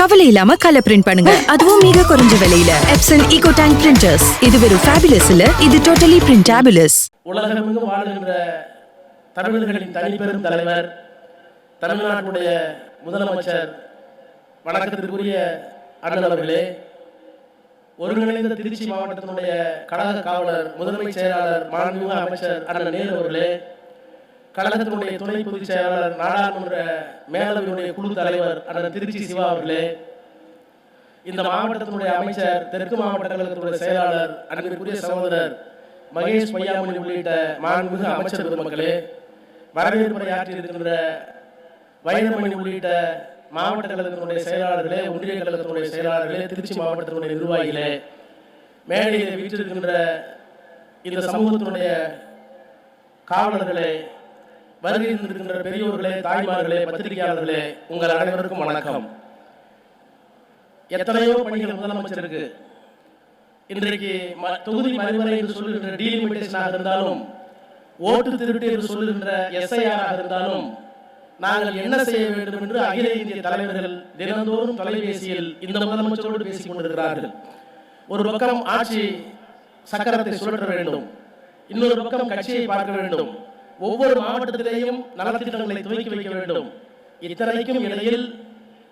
கவலை இல்லாம colour print பண்ணுங்க. அதுவும் மிக குறைஞ்ச விலையில. எப்சன் ஈகோ டேங்க் பிரிண்டர்ஸ் இது வெறும் ஃபேபுலஸ் இல்ல இது டோட்டலி பிரிண்டபிளஸ் உலகமெங்கும் வாழ்கின்ற தமிழர்களின் தனிப்பெரும் தலைவர் தமிழ்நாட்டுடைய முதலமைச்சர் வணக்கத்திற்குரிய அண்ணன் அவர்களே. ஒருங்கிணைந்த திருச்சி மாவட்டத்தினுடைய கழக காவலர் முதன்மை செயலாளர் மாண்புமிகு அமைச்சர் அண்ணன் நேரு அவர்களே கழகத்தினுடைய துணை பொதுச் செயலாளர் நாடாளுமன்ற மேலவையினுடைய குழு தலைவர் அண்ணன் திருச்சி சிவா அவர்களே இந்த மாவட்டத்தினுடைய அமைச்சர் தெற்கு மாவட்ட கழகத்தினுடைய செயலாளர் அன்பிற்குரிய சகோதரர் மகேஷ் பொய்யாமொழி உள்ளிட்ட மாண்புமிகு அமைச்சர் பெருமக்களே வரவேற்புரை ஆற்றியிருக்கின்ற வைரமணி உள்ளிட்ட மாவட்ட கழகத்தினுடைய செயலாளர்களே ஒன்றிய கழகத்தினுடைய செயலாளர்களே திருச்சி மாவட்டத்தினுடைய நிர்வாகிகளே மேடையில் வீற்றிருக்கின்ற இந்த சமூகத்தினுடைய காவலர்களே வருகை இருக்கின்ற பெரியோர்களே தாய்மார்களே பத்திரிகையாளர்களே உங்கள் அனைவருக்கும் வணக்கம். எத்தனையோ பணிகள் முதலமைச்சருக்கு இன்றைக்கு ம- தொகுதி மறுவரை என்று சொல்லுகின்ற டீலிமிட்டேஷனாக இருந்தாலும் ஓட்டு திருட்டு என்று சொல்லுகின்ற எஸ்ஐஆராக இருந்தாலும் நாங்கள் என்ன செய்ய வேண்டும் என்று அகில இந்திய தலைவர்கள் தினந்தோறும் தொலைபேசியில் இந்த முதலமைச்சரோடு பேசிக் கொண்டிருக்கிறார்கள். ஒரு பக்கம் ஆட்சி சக்கரத்தை சுழற்ற வேண்டும். இன்னொரு பக்கம் கட்சியை பார்க்க வேண்டும். ஒவ்வொரு மாவட்டத்திலேயும் நலத்திட்டங்களை துவக்கி வைக்க வேண்டும். இத்தனைக்கும் இடையில்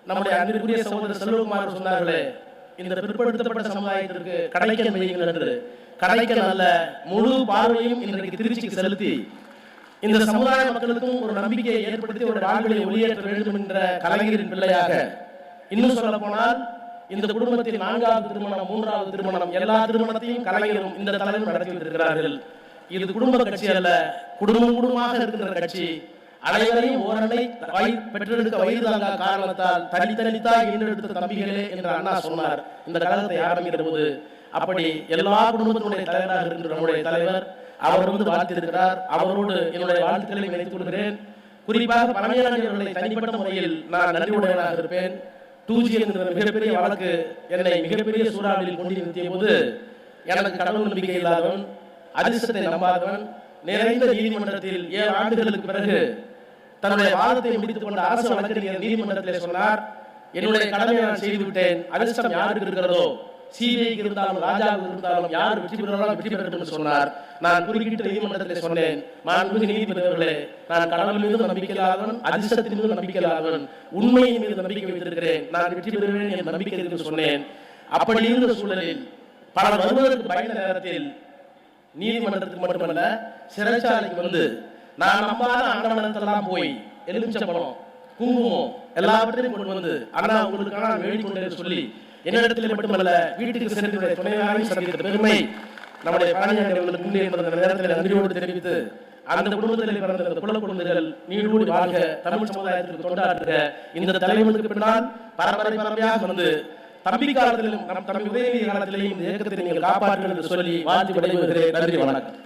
நம்முடைய அன்பிற்குரிய சகோதரர் செல்வகுமார் சொன்னார்களே இந்த பிற்படுத்தப்பட்ட சமுதாயத்திற்கு கடைக்கன் வையுங்கள் என்று. கடைக்கன் அல்ல முழு பார்வையும் இன்றைக்கு திருச்சிக்கு செலுத்தி இந்த சமுதாய மக்களுக்கும் ஒரு நம்பிக்கையை ஏற்படுத்தி ஒரு ஆண்களை வெளியேற்ற வேண்டும் என்ற கலைஞரின் பிள்ளையாக இன்னும் சொல்ல போனால் இந்த குடும்பத்தில் நான்காவது திருமணம் மூன்றாவது திருமணம் எல்லா திருமணத்தையும் கலைஞரும் இந்த தலைவரும் நடத்தி வந்திருக்கிறார்கள் இது குடும்ப கட்சி அல்ல குடும்பம் குடும்பமாக இருக்கின்ற கட்சி. அனைவரையும் ஓரணை பெற்றெடுக்க வயது தாங்க காரணத்தால் தனித்தனித்தாய் ஈன்றெடுத்த தம்பிகளே என்று அண்ணா சொன்னார். இந்த கழகத்தை ஆரம்பிக்கிற போது அப்படி எல்லா குடும்பத்தினுடைய தலைவராக இருக்கின்ற நம்முடைய தலைவர் அவர் வந்து வாழ்த்திருக்கிறார் அவரோடு என்னுடைய வாழ்த்துக்களை வைத்துக் கொள்கிறேன். குறிப்பாக பழமையாளர்களை தனிப்பட்ட முறையில் நான் நன்றியுடையவனாக இருப்பேன். டூ என்ற மிகப்பெரிய வழக்கு என்னை மிகப்பெரிய சூறாவளியில் கொண்டு நிறுத்திய போது எனக்கு கடவுள் நம்பிக்கை இல்லாதவன் அதிர்ஷ்டத்தை நம்பாதவன் நிறைந்த நீதிமன்றத்தில் ஏழு ஆண்டுகளுக்கு பிறகு தன்னுடைய வாதத்தை முடித்துக் கொண்ட அரசு வழக்கறிஞர் நீதிமன்றத்தில் சொன்னார் என்னுடைய கடமையை நான் செய்துவிட்டேன். அதிர்ஷ்டம் யாருக்கு இருக்கிறதோ சிபிஐக்கு இருந்தாலும் ராஜாவுக்கு இருந்தாலும் யார் வெற்றி பெறுகிறாலும் வெற்றி பெறட்டும் என்று சொன்னார். நான் குறுக்கிட்டு நீதிமன்றத்தில் சொன்னேன் மாண்புமிகு நீதிபதி அவர்களே நான் கடவுள் மீது நம்பிக்கை அதிர்ஷ்டத்தின் மீது நம்பிக்கை உண்மையின் மீது நம்பிக்கை வைத்திருக்கிறேன் நான் வெற்றி பெறுவேன் என் நம்பிக்கை இருக்கு என்று சொன்னேன். அப்படி இருந்த சூழலில் பலர் வருவதற்கு பயந்த நேரத்தில் நீதிமன்றத்துக்கு மட்டுமல்ல சிறைச்சாலைக்கு வந்து நான் நம்பாத ஆண்டவனத்தெல்லாம் போய் எலுமிச்சம்பழம் குங்குமம் எல்லாவற்றையும் கொண்டு வந்து அண்ணா உங்களுக்கான வேண்டிக் கொண்டேன் சொல்லி என்னிடத்தில் மட்டுமல்ல வீட்டுக்கு சென்று துணையாரையும் சந்தித்த பெருமை நம்முடைய பழனியாண்டி உண்டு என்பதை இந்த நேரத்தில் நன்றியோடு தெரிவித்து அந்த குடும்பத்தில் பிறந்த இந்த குல குழந்தைகள் நீடூடி வாழ்க தமிழ் சமுதாயத்திற்கு தொண்டாற்றுக. இந்த தலைவனுக்கு பின்னால் பரம்பரை பரம்பரையாக வந்து தம்பி காலத்திலும் நம் தம்பி உதயநிதி காலத்திலேயும் இந்த இயக்கத்தை நீங்கள் காப்பாற்றுங்கள் என்று சொல்லி வாழ்த்து விடைபெறுகிறேன். நன்றி வணக்கம்.